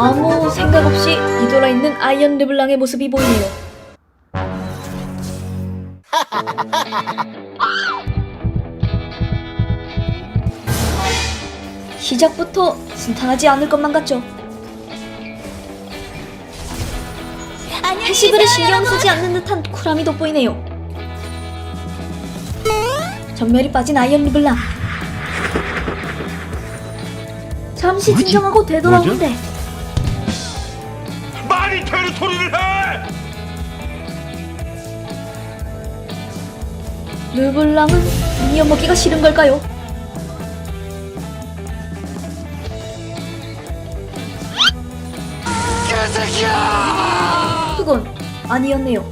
아무 생각 없이 뒤돌아 있는 아이언 르블랑의 모습이 보이네요. 시작부터 순탄하지 않을 것만 같죠. 패시브를 신경 쓰지 않는 듯한 쿨함이 돋보이네요. 전멸이 빠진 아이언 르블랑. 잠시? 진정하고 되돌아오는데 되는 소리를 해! 르블랑은 미니언 먹기가 싫은 걸까요? 그건 아니었네요.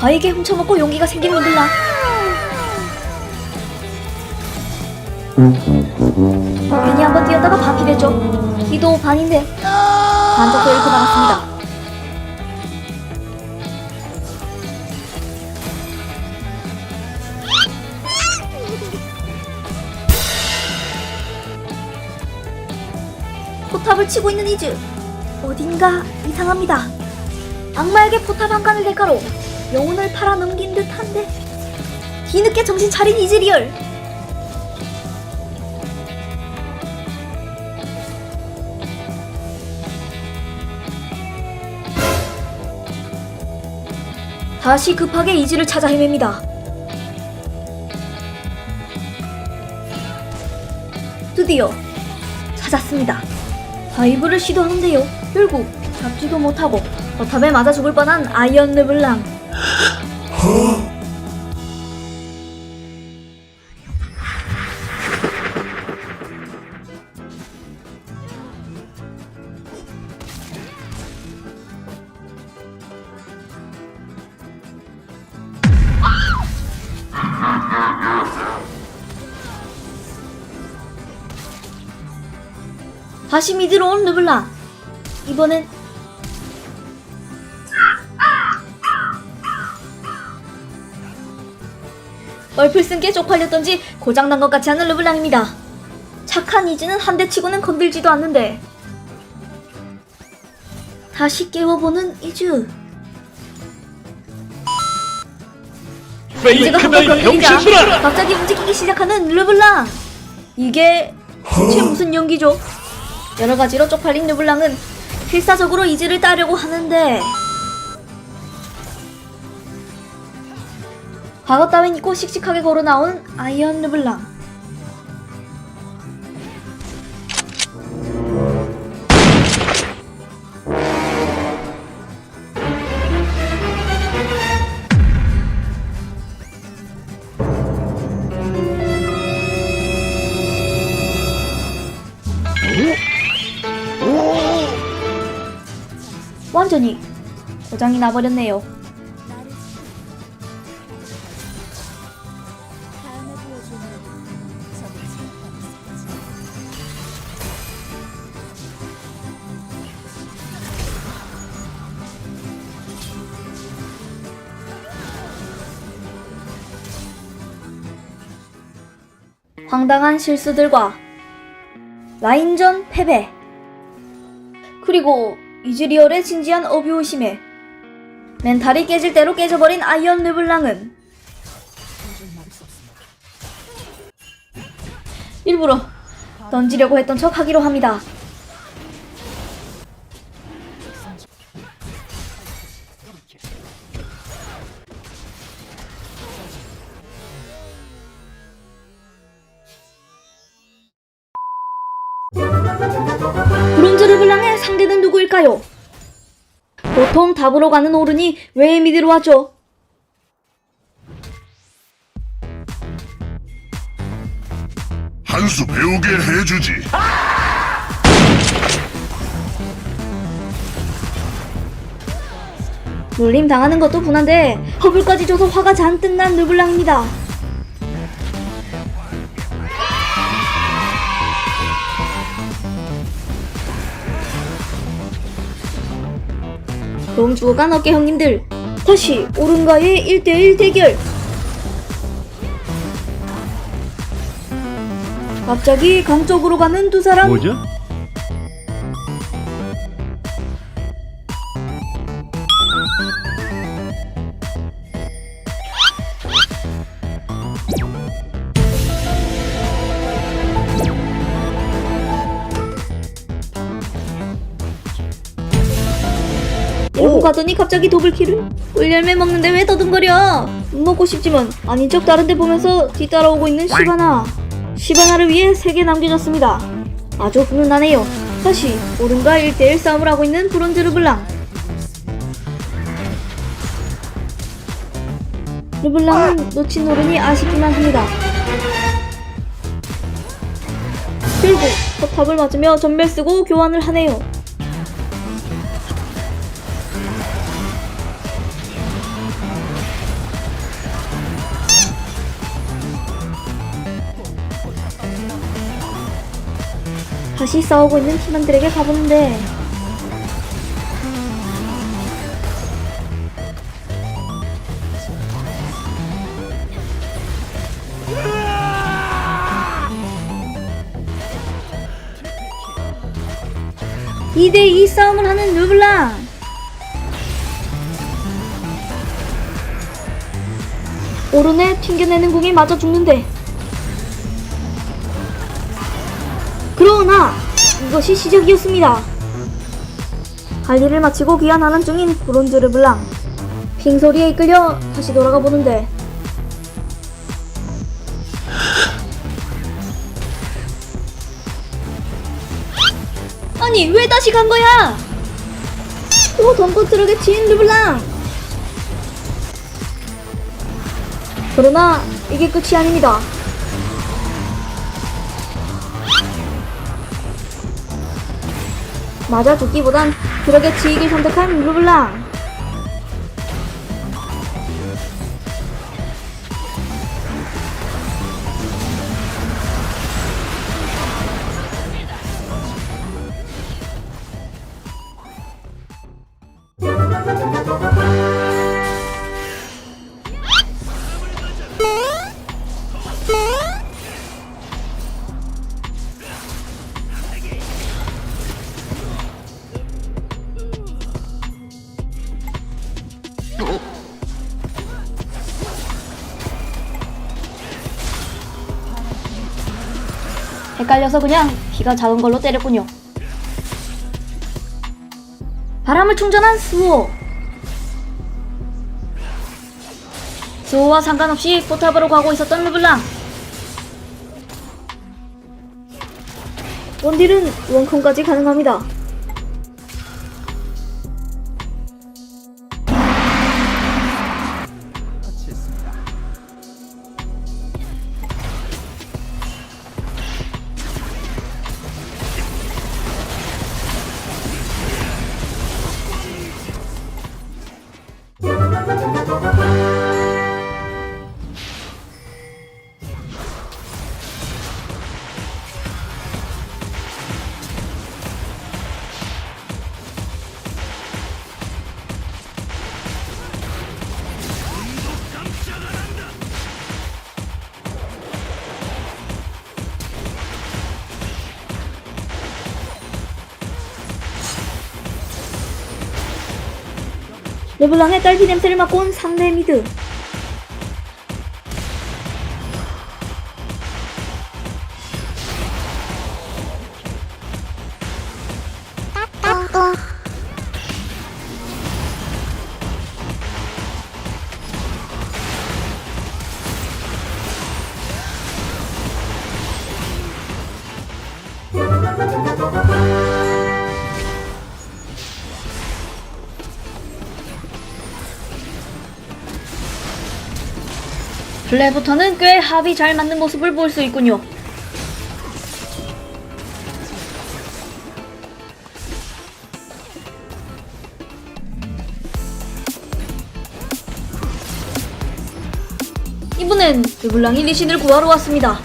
바에게 훔쳐먹고 용기가 생긴 르블랑. 괜히 한번 뛰었다가 반피됐죠. 기도 반인데 반짝도 잃고 나갔습니다. 포탑을 치고 있는 이즈 어딘가 이상합니다. 악마에게 포탑 한 칸을 대가로 영혼을 팔아 넘긴 듯한데 뒤늦게 정신 차린 이즈리얼. 다시 급하게 이즈를 찾아 헤맵니다. 드디어 찾았습니다. 다이브를 시도하는데요. 결국 잡지도 못하고 버탑에 맞아 죽을 뻔한 아이언 르블랑. 다시 미드로 온 르블랑. 이번엔 얼플 쓴게 쪽팔렸던지 고장난 것 같지 않은 르블랑입니다. 착한 이즈는 한 대 치고는 건들지도 않는데 다시 깨워보는 이즈 이즈가 한번 건드리자! 갑자기 움직이기 시작하는 르블랑 이게 대체 무슨 연기죠? 여러 가지로 쪽팔린 르블랑은 필사적으로 이즈를 따려고 하는데. 과거 따윈 잊고 씩씩하게 걸어 나온 아이언 르블랑 완전히 고장이 나버렸네요. 황당한 실수들과 라인전 패배 그리고 이즈리얼의 진지한 어뷰심에 멘탈이 깨질 대로 깨져버린 아이언 르블랑은 일부러 던지려고 했던 척 하기로 합니다. 누구일까요? 보통 답으로 가는 오른이 왜 미드로 왔죠? 한 수 배우게 해주지. 놀림 당하는 것도 분한데 허블까지 줘서 화가 잔뜩 난 르블랑입니다. 죽어간 어깨 형님들 다시 오른과의 1대1 대결 갑자기 강 쪽으로 가는 두 사람 뭐죠? 가더니 갑자기 더블킬을 꿀열매 먹는데 왜 더듬거려? 먹고 싶지만 아닌 척 다른 데 보면서 뒤따라오고 있는 시바나. 시바나를 위해 3개 남겨졌습니다. 아주 훈훈하네요. 다시 오른과 1대1 싸움을 하고 있는 브론즈 르블랑. 르블랑은 놓친 오른이 아쉽기만 합니다. 결국 포탑을 맞으며 전멸 쓰고 교환을 하네요 다시 싸우고 있는 팀원들에게 가보는데. 이대2 싸움을 하는 르블랑 오른에 튕겨내는 공이 맞아 죽는데 그러나 이것이 시작이었습니다. 할 일을 마치고 귀환하는 중인 브론즈 르블랑 핑 소리에 이끌려 다시 돌아가 보는데 아니 왜 다시 간 거야? 또 덩크 트럭에 치인 르블랑 그러나 이게 끝이 아닙니다. 맞아 죽기보단 그렇게 지이길 선택한 르블랑 헷갈려서 그냥 피가 작은 걸로 때렸군요. 바람을 충전한 수호. 수호와 상관없이 포탑으로 가고 있었던 르블랑. 원딜은 원컴까지 가능합니다. 르블랑의 딸기 냄새를 맡고 온 상대 미드. 플레부터는 꽤 합이 잘 맞는 모습을 볼 수 있군요. 이번엔 드블랑이 리신을 구하러 왔습니다.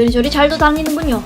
요리조리 잘도 다니는군요.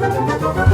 Müzik